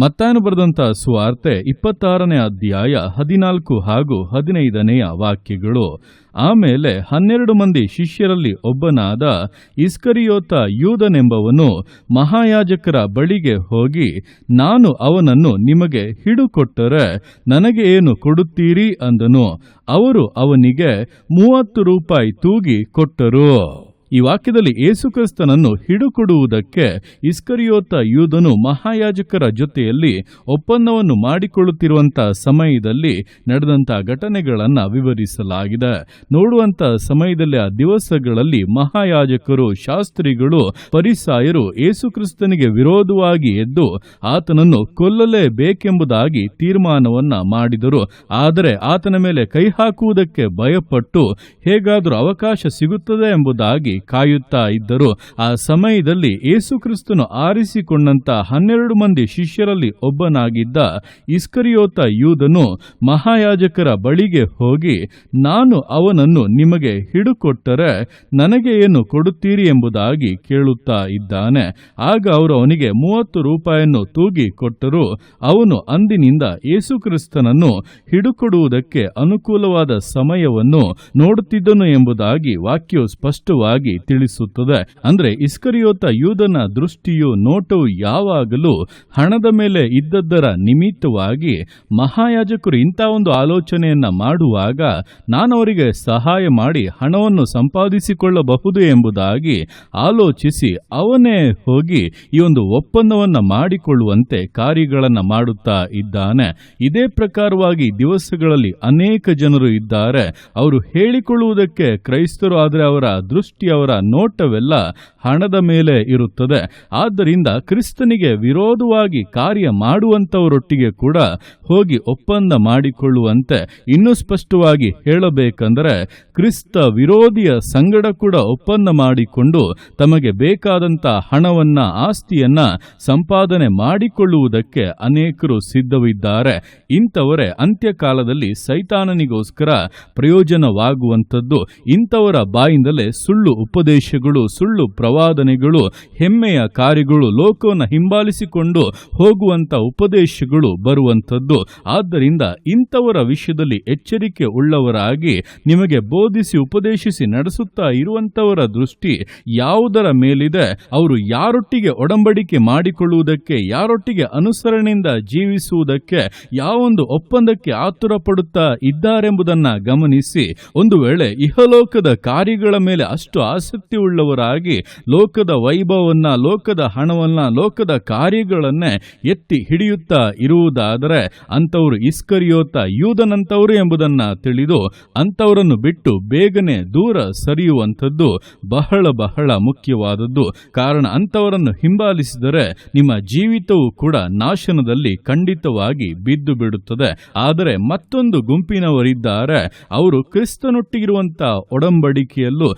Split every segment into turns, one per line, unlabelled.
ಮತ್ತಾಯನು ಬರೆದಂಥ ಸುವಾರ್ತೆ ಇಪ್ಪತ್ತಾರನೇ ಅಧ್ಯಾಯ ಹದಿನಾಲ್ಕು ಹಾಗೂ ಹದಿನೈದನೆಯ ವಾಕ್ಯಗಳು. ಆಮೇಲೆ ಹನ್ನೆರಡು ಮಂದಿ ಶಿಷ್ಯರಲ್ಲಿ ಒಬ್ಬನಾದ ಇಸ್ಕರಿಯೋತ ಯೂದನೆಂಬವನು ಮಹಾಯಾಜಕರ ಬಳಿಗೆ ಹೋಗಿ, ನಾನು ಅವನನ್ನು ನಿಮಗೆ ಹಿಡುಕೊಟ್ಟರೆ ನನಗೆ ಏನು ಕೊಡುತ್ತೀರಿ ಅಂದನು. ಅವರು ಅವನಿಗೆ ಮೂವತ್ತು ರೂಪಾಯಿ ತೂಗಿ ಕೊಟ್ಟರು. ಈ ವಾಕ್ಯದಲ್ಲಿ ಯೇಸುಕ್ರಿಸ್ತನನ್ನು ಹಿಡುಕೊಡುವುದಕ್ಕೆ ಇಸ್ಕರಿಯೋತ ಯೂದನು ಮಹಾಯಾಜಕರ ಜೊತೆಯಲ್ಲಿ ಒಪ್ಪಂದವನ್ನು ಮಾಡಿಕೊಳ್ಳುತ್ತಿರುವಂತಹ ಸಮಯದಲ್ಲಿ ನಡೆದಂತಹ ಘಟನೆಗಳನ್ನು ವಿವರಿಸಲಾಗಿದೆ. ನೋಡುವಂತಹ ಸಮಯದಲ್ಲಿ ಆ ದಿವಸಗಳಲ್ಲಿ ಮಹಾಯಾಜಕರು, ಶಾಸ್ತ್ರಿಗಳು, ಪರಿಸಾಯರು ಏಸುಕ್ರಿಸ್ತನಿಗೆ ವಿರೋಧವಾಗಿ ಎದ್ದು ಆತನನ್ನು ಕೊಲ್ಲಲೇಬೇಕೆಂಬುದಾಗಿ ತೀರ್ಮಾನವನ್ನ ಮಾಡಿದರು. ಆದರೆ ಆತನ ಮೇಲೆ ಕೈ ಹಾಕುವುದಕ್ಕೆ ಭಯಪಟ್ಟು ಹೇಗಾದರೂ ಅವಕಾಶ ಸಿಗುತ್ತದೆ ಎಂಬುದಾಗಿ ಕಾಯುತ್ತಾ ಇದ್ದರು ಆ ಸಮಯದಲ್ಲಿ ಏಸುಕ್ರಿಸ್ತನು ಆರಿಸಿಕೊಂಡಂತ ಹನ್ನೆರಡು ಮಂದಿ ಶಿಷ್ಯರಲ್ಲಿ ಒಬ್ಬನಾಗಿದ್ದ ಇಸ್ಕರಿಯೋತ ಯೂದನು ಮಹಾಯಾಜಕರ ಬಳಿಗೆ ಹೋಗಿ, ನಾನು ಅವನನ್ನು ನಿಮಗೆ ಹಿಡುಕೊಟ್ಟರೆ ನನಗೆ ಏನು ಕೊಡುತ್ತೀರಿ ಎಂಬುದಾಗಿ ಕೇಳುತ್ತಾ ಇದ್ದಾನೆ. ಆಗ ಅವರು ಅವನಿಗೆ ಮೂವತ್ತು ರೂಪಾಯಿಯನ್ನು ತೂಗಿ ಕೊಟ್ಟರು. ಅವನು ಅಂದಿನಿಂದ ಯೇಸುಕ್ರಿಸ್ತನನ್ನು ಹಿಡುಕೊಡುವುದಕ್ಕೆ ಅನುಕೂಲವಾದ ಸಮಯವನ್ನು ನೋಡುತ್ತಿದ್ದನು ಎಂಬುದಾಗಿ ವಾಕ್ಯವು ಸ್ಪಷ್ಟವಾಗಿ ತಿಳಿಸುತ್ತದೆ. ಅಂದ್ರೆ ಇಸ್ಕರಿಯೋತ ಯೂದನ ದೃಷ್ಟಿಯು ನೋಟವು ಯಾವಾಗಲೂ ಹಣದ ಮೇಲೆ ಇದ್ದದ್ದರ ನಿಮಿತ್ತವಾಗಿ ಮಹಾಯಾಜಕರು ಇಂಥ ಒಂದು ಆಲೋಚನೆಯನ್ನ ಮಾಡುವಾಗ ನಾನು ಅವರಿಗೆ ಸಹಾಯ ಮಾಡಿ ಹಣವನ್ನು ಸಂಪಾದಿಸಿಕೊಳ್ಳಬಹುದು ಎಂಬುದಾಗಿ ಆಲೋಚಿಸಿ ಅವನೇ ಹೋಗಿ ಈ ಒಂದು ಒಪ್ಪಂದವನ್ನ ಮಾಡಿಕೊಳ್ಳುವಂತೆ ಕಾರ್ಯಗಳನ್ನ ಮಾಡುತ್ತಾ ಇದ್ದಾನೆ. ಇದೇ ಪ್ರಕಾರವಾಗಿ ದಿವಸಗಳಲ್ಲಿ ಅನೇಕ ಜನರು ಇದ್ದಾರೆ. ಅವರು ಹೇಳಿಕೊಳ್ಳುವುದಕ್ಕೆ ಕ್ರೈಸ್ತರು ಆದರೆ ಅವರ ದೃಷ್ಟಿ ಅವರ ನೋಟವೆಲ್ಲ ಹಣದ ಮೇಲೆ ಇರುತ್ತದೆ. ಆದ್ದರಿಂದ ಕ್ರಿಸ್ತನಿಗೆ ವಿರೋಧವಾಗಿ ಕಾರ್ಯ ಮಾಡುವಂಥವರೊಟ್ಟಿಗೆ ಕೂಡ ಹೋಗಿ ಒಪ್ಪಂದ ಮಾಡಿಕೊಳ್ಳುವಂತೆ ಇನ್ನೂ ಸ್ಪಷ್ಟವಾಗಿ ಹೇಳಬೇಕಂದರೆ ಕ್ರಿಸ್ತ ವಿರೋಧಿಯ ಸಂಗಡ ಕೂಡ ಒಪ್ಪಂದ ಮಾಡಿಕೊಂಡು ತಮಗೆ ಬೇಕಾದಂತ ಹಣವನ್ನ, ಆಸ್ತಿಯನ್ನ ಸಂಪಾದನೆ ಮಾಡಿಕೊಳ್ಳುವುದಕ್ಕೆ ಅನೇಕರು ಸಿದ್ಧವಿದ್ದಾರೆ. ಇಂಥವರೇ ಅಂತ್ಯಕಾಲದಲ್ಲಿ ಸೈತಾನನಿಗೋಸ್ಕರ ಪ್ರಯೋಜನವಾಗುವಂಥದ್ದು. ಇಂಥವರ ಬಾಯಿಂದಲೇ ಸುಳ್ಳು ಉಪದೇಶಗಳು, ಸುಳ್ಳು ಪ್ರವಾದನೆಗಳು, ಹೆಮ್ಮೆಯ ಕಾರ್ಯಗಳು, ಲೋಕವನ್ನು ಹಿಂಬಾಲಿಸಿಕೊಂಡು ಹೋಗುವಂಥ ಉಪದೇಶಗಳು ಬರುವಂಥದ್ದು. ಆದ್ದರಿಂದ ಇಂಥವರ ವಿಷಯದಲ್ಲಿ ಎಚ್ಚರಿಕೆ ಉಳ್ಳವರಾಗಿ ನಿಮಗೆ ಬೋಧಿಸಿ, ಉಪದೇಶಿಸಿ ನಡೆಸುತ್ತಾ ಇರುವಂಥವರ ದೃಷ್ಟಿ ಯಾವುದರ ಮೇಲಿದೆ? ಅವರು ಯಾರೊಟ್ಟಿಗೆ ಒಡಂಬಡಿಕೆ ಮಾಡಿಕೊಳ್ಳುವುದಕ್ಕೆ, ಯಾರೊಟ್ಟಿಗೆ ಅನುಸರಣೆಯಿಂದ ಜೀವಿಸುವುದಕ್ಕೆ, ಯಾವೊಂದು ಒಪ್ಪಂದಕ್ಕೆ ಆತುರ ಪಡುತ್ತಾ ಇದ್ದಾರೆಂಬುದನ್ನು ಗಮನಿಸಿ. ಒಂದು ವೇಳೆ ಇಹಲೋಕದ ಕಾರ್ಯಗಳ ಮೇಲೆ ಅಷ್ಟು ಆಸಕ್ತಿ ಉಳ್ಳವರಾಗಿ ಲೋಕದ ವೈಭವವನ್ನ ಲೋಕದ ಹಣವನ್ನ, ಲೋಕದ ಕಾರ್ಯಗಳನ್ನೇ ಎತ್ತಿ ಹಿಡಿಯುತ್ತಾ ಇರುವುದಾದರೆ ಅಂಥವರು ಇಸ್ಕರಿಯೋತ ಯೂದನಂತವರು ಎಂಬುದನ್ನ ತಿಳಿದು ಅಂಥವರನ್ನು ಬಿಟ್ಟು ಬೇಗನೆ ದೂರ ಸರಿಯುವಂಥದ್ದು ಬಹಳ ಬಹಳ ಮುಖ್ಯವಾದದ್ದು. ಕಾರಣ ಅಂಥವರನ್ನು ಹಿಂಬಾಲಿಸಿದರೆ ನಿಮ್ಮ ಜೀವಿತವು ಕೂಡ ನಾಶನದಲ್ಲಿ ಖಂಡಿತವಾಗಿ ಬಿದ್ದು ಬಿಡುತ್ತದೆ. ಆದರೆ ಮತ್ತೊಂದು ಗುಂಪಿನವರಿದ್ದಾರೆ. ಅವರು ಕ್ರಿಸ್ತನೊಟ್ಟಿಗಿರುವಂತಹ ಒಡಂಬಡಿಕೆಯಲ್ಲೂ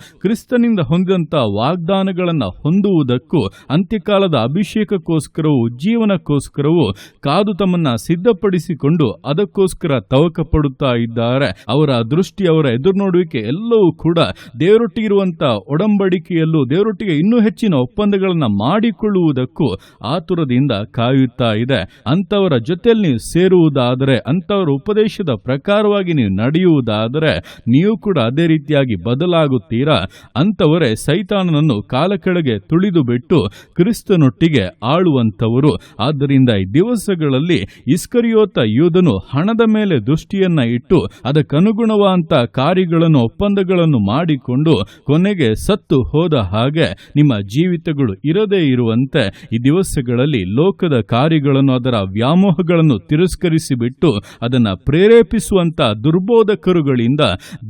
ಕ್ರಿಸ್ತನಿಂದ ಹೊಂದಿದಂಥ ವಾಗ್ದಾನಗಳನ್ನು ಹೊಂದುವುದಕ್ಕೂ ಅಂತ್ಯಕಾಲದ ಅಭಿಷೇಕಕ್ಕೋಸ್ಕರವೂ ಜೀವನಕ್ಕೋಸ್ಕರವೂ ಕಾದು ತಮ್ಮನ್ನ ಸಿದ್ಧಪಡಿಸಿಕೊಂಡು ಅದಕ್ಕೋಸ್ಕರ ತವಕ ಪಡುತ್ತಾ ಇದ್ದಾರೆ. ಅವರ ದೃಷ್ಟಿ, ಅವರ ಎದುರು ನೋಡುವಿಕೆ ಎಲ್ಲವೂ ಕೂಡ ದೇವರೊಟ್ಟಿಗಿರುವಂತ ಒಡಂಬಡಿಕೆಯಲ್ಲೂ ದೇವರೊಟ್ಟಿಗೆ ಇನ್ನೂ ಹೆಚ್ಚಿನ ಒಪ್ಪಂದಗಳನ್ನು ಮಾಡಿಕೊಳ್ಳುವುದಕ್ಕೂ ಆತುರದಿಂದ ಕಾಯುತ್ತಾ ಇದೆ. ಅಂಥವರ ಜೊತೆಯಲ್ಲಿ ನೀವು ಸೇರುವುದಾದರೆ, ಅಂಥವರ ಉಪದೇಶದ ಪ್ರಕಾರವಾಗಿ ನೀವು ನಡೆಯುವುದಾದರೆ, ನೀವು ಕೂಡ ಅದೇ ರೀತಿಯಾಗಿ ಬದಲಾಗುತ್ತೀರಾ? ಅಂಥವರೇ ಸೈತಾನನನ್ನು ಕಾಲ ಕೆಳಗೆ ತುಳಿದು ಬಿಟ್ಟು ಕ್ರಿಸ್ತನೊಟ್ಟಿಗೆ ಆಳುವಂಥವರು. ಆದ್ದರಿಂದ ಈ ದಿವಸಗಳಲ್ಲಿ ಇಸ್ಕರಿಯೋತ ಯೋಧನು ಹಣದ ಮೇಲೆ ದೃಷ್ಟಿಯನ್ನ ಇಟ್ಟು ಅದಕ್ಕನುಗುಣವಾದಂಥ ಕಾರ್ಯಗಳನ್ನು, ಒಪ್ಪಂದಗಳನ್ನು ಮಾಡಿಕೊಂಡು ಕೊನೆಗೆ ಸತ್ತು ಹೋದ ಹಾಗೆ ನಿಮ್ಮ ಜೀವಿತಗಳು ಇರದೇ ಇರುವಂತೆ ಈ ದಿವಸಗಳಲ್ಲಿ ಲೋಕದ ಕಾರ್ಯಗಳನ್ನು, ಅದರ ವ್ಯಾಮೋಹಗಳನ್ನು ತಿರಸ್ಕರಿಸಿಬಿಟ್ಟು ಅದನ್ನು ಪ್ರೇರೇಪಿಸುವಂತ ದುರ್ಬೋಧಕರುಗಳಿಂದ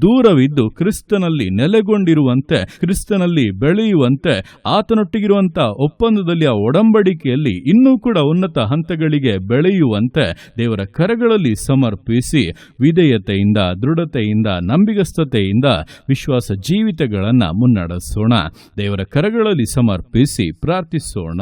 ದೂರವಿದ್ದು ಕ್ರಿಸ್ತನಲ್ಲಿ ನೆಲೆಗೊಂಡಿರುವಂತೆ ಕ್ರಿಸ್ತನಲ್ಲಿ ಬೆಳೆಯುವಂತೆ ಆತನೊಟ್ಟಿಗಿರುವಂಥ ಒಪ್ಪಂದದಲ್ಲಿ ಆ ಒಡಂಬಡಿಕೆಯಲ್ಲಿ ಇನ್ನೂ ಕೂಡ ಉನ್ನತ ಹಂತಗಳಿಗೆ ಬೆಳೆಯುವಂತೆ ದೇವರ ಕರಗಳಲ್ಲಿ ಸಮರ್ಪಿಸಿ ವಿಧೇಯತೆಯಿಂದ, ದೃಢತೆಯಿಂದ, ನಂಬಿಗಸ್ತತೆಯಿಂದ ವಿಶ್ವಾಸ ಜೀವಿತಗಳನ್ನು ಮುನ್ನಡೆಸೋಣ. ದೇವರ ಕರಗಳಲ್ಲಿ ಸಮರ್ಪಿಸಿ ಪ್ರಾರ್ಥಿಸೋಣ.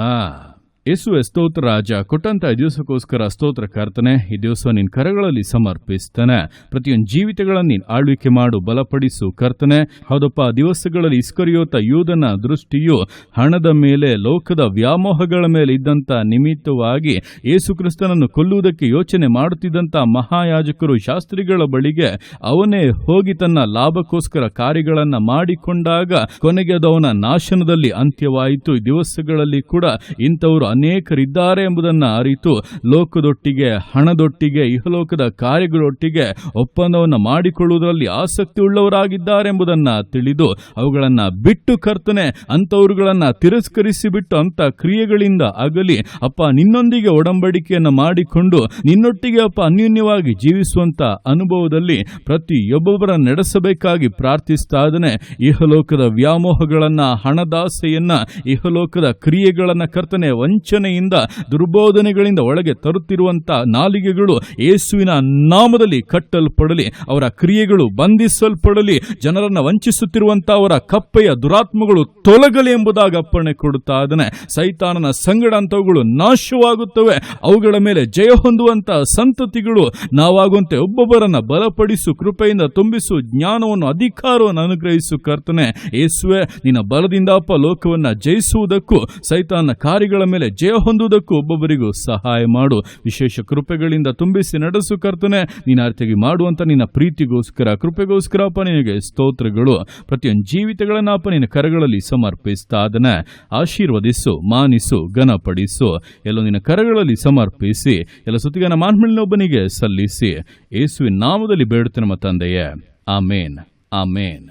ಯೇಸುವೆ ಸ್ತೋತ್ರ ರಾಜ, ಕೊಟ್ಟಂತ ದಿವಸಕ್ಕೋಸ್ಕರ ಸ್ತೋತ್ರ ಕರ್ತನೆ, ಈ ದಿವಸ ನಿನ್ನ ಕರಗಳಲ್ಲಿ ಸಮರ್ಪಿಸ್ತಾನೆ. ಪ್ರತಿಯೊಂದು ಜೀವಿತಗಳನ್ನು ನೀನು ಆಳ್ವಿಕೆ ಮಾಡು, ಬಲಪಡಿಸು ಕರ್ತನೆ. ಹೌದಪ್ಪ ದಿವಸಗಳಲ್ಲಿ ಇಸ್ಕರಿಯೋತ ಯೂದನ ದೃಷ್ಟಿಯು ಹಣದ ಮೇಲೆ, ಲೋಕದ ವ್ಯಾಮೋಹಗಳ ಮೇಲೆ ಇದ್ದಂತ ನಿಮಿತ್ತವಾಗಿ ಯೇಸು ಕ್ರಿಸ್ತನನ್ನು ಕೊಲ್ಲುವುದಕ್ಕೆ ಯೋಚನೆ ಮಾಡುತ್ತಿದ್ದಂಥ ಮಹಾಯಾಜಕರು ಶಾಸ್ತ್ರಿಗಳ ಬಳಿಗೆ ಅವನೇ ಹೋಗಿ ತನ್ನ ಲಾಭಕ್ಕೋಸ್ಕರ ಕಾರ್ಯಗಳನ್ನು ಮಾಡಿಕೊಂಡಾಗ ಕೊನೆಗೆ ಅದು ಅವನ ನಾಶನದಲ್ಲಿ ಅಂತ್ಯವಾಯಿತು. ದಿವಸಗಳಲ್ಲಿ ಕೂಡ ಇಂಥವರು ಅನೇಕರಿದ್ದಾರೆ ಎಂಬುದನ್ನು ಅರಿತು ಲೋಕದೊಟ್ಟಿಗೆ, ಹಣದೊಟ್ಟಿಗೆ, ಇಹಲೋಕದ ಕಾರ್ಯಗಳೊಟ್ಟಿಗೆ ಒಪ್ಪಂದವನ್ನು ಮಾಡಿಕೊಳ್ಳುವುದರಲ್ಲಿ ಆಸಕ್ತಿ ಉಳ್ಳವರಾಗಿದ್ದಾರೆ ಎಂಬುದನ್ನು ತಿಳಿದು ಅವುಗಳನ್ನು ಬಿಟ್ಟು ಕರ್ತನೆ, ಅಂಥವರುಗಳನ್ನು ತಿರಸ್ಕರಿಸಿ ಬಿಟ್ಟು ಅಂಥ ಕ್ರಿಯೆಗಳಿಂದ ಆಗಲಿ ಅಪ್ಪ ನಿನ್ನೊಂದಿಗೆ ಒಡಂಬಡಿಕೆಯನ್ನು ಮಾಡಿಕೊಂಡು ನಿನ್ನೊಟ್ಟಿಗೆ ಅಪ್ಪ ಅನ್ಯೋನ್ಯವಾಗಿ ಜೀವಿಸುವಂಥ ಅನುಭವದಲ್ಲಿ ಪ್ರತಿಯೊಬ್ಬೊಬ್ಬರ ನಡೆಸಬೇಕಾಗಿ ಪ್ರಾರ್ಥಿಸ್ತಾ ಇದ್ದಾನೆ. ಇಹಲೋಕದ ವ್ಯಾಮೋಹಗಳನ್ನು, ಹಣದಾಸೆಯನ್ನು, ಇಹಲೋಕದ ಕ್ರಿಯೆಗಳನ್ನು ಕರ್ತನೆ ವಂಚನೆಯಿಂದ, ದುರ್ಬೋಧನೆಗಳಿಂದ ಒಳಗೆ ತರುತ್ತಿರುವಂಥ ನಾಲಿಗೆಗಳು ಯೇಸುವಿನ ನಾಮದಲ್ಲಿ ಕಟ್ಟಲ್ಪಡಲಿ, ಅವರ ಕ್ರಿಯೆಗಳು ಬಂಧಿಸಲ್ಪಡಲಿ, ಜನರನ್ನು ವಂಚಿಸುತ್ತಿರುವಂಥ ಅವರ ಕಪ್ಪೆಯ ದುರಾತ್ಮಗಳು ತೊಲಗಲಿ ಎಂಬುದಾಗಿ ಅಪ್ಪಣೆ ಕೊಡುತ್ತಾ ಇದ್ದಾನೆ. ಸೈತಾನನ ಸಂಗಡ ಅಂಥವುಗಳು ನಾಶವಾಗುತ್ತವೆ, ಅವುಗಳ ಮೇಲೆ ಜಯ ಹೊಂದುವಂತಹ ಸಂತತಿಗಳು ನಾವಾಗುವಂತೆ ಒಬ್ಬೊಬ್ಬರನ್ನ ಬಲಪಡಿಸು, ಕೃಪೆಯಿಂದ ತುಂಬಿಸು, ಜ್ಞಾನವನ್ನು, ಅಧಿಕಾರವನ್ನು ಅನುಗ್ರಹಿಸು ಕರ್ತನೆ. ಯೇಸುವೆ, ನಿನ್ನ ಬಲದಿಂದ ಅಪ್ಪ ಲೋಕವನ್ನ ಜಯಿಸುವುದಕ್ಕೂ ಸೈತಾನ ಕಾರ್ಯಗಳ ಮೇಲೆ ಜಯ ಹೊಂದುವುದಕ್ಕೂ ಒಬ್ಬೊಬ್ಬರಿಗೂ ಸಹಾಯ ಮಾಡು. ವಿಶೇಷ ಕೃಪೆಗಳಿಂದ ತುಂಬಿಸಿ ನಡೆಸು ಕರ್ತನೆ. ನೀನು ಮಾಡುವಂತ ನಿನ್ನ ಪ್ರೀತಿಗೋಸ್ಕರ, ಕೃಪೆಗೋಸ್ಕರ ಅಪ್ಪ ನಿನಗೆ ಸ್ತೋತ್ರಗಳು. ಪ್ರತಿಯೊಂದು ಜೀವಿತಗಳನ್ನ ಅಪ್ಪ ನಿನ್ನ ಕರಗಳಲ್ಲಿ ಸಮರ್ಪಿಸ್ತಾ ಅದನ್ನ ಆಶೀರ್ವದಿಸು, ಮಾನಿಸು, ಘನಪಡಿಸು. ಎಲ್ಲೋ ನಿನ್ನ ಕರಗಳಲ್ಲಿ ಸಮರ್ಪಿಸಿ, ಎಲ್ಲ ಸುತ್ತಿಗನ ಮಾನ್ಮಳಿನೊಬ್ಬನಿಗೆ ಸಲ್ಲಿಸಿ. ಯೇಸುವಿನ ನಾಮದಲ್ಲಿ ಬೇಡುತ್ತೆ ನಮ್ಮ ತಂದೆಯೇ. ಆಮೇನ್. ಆಮೇನ್.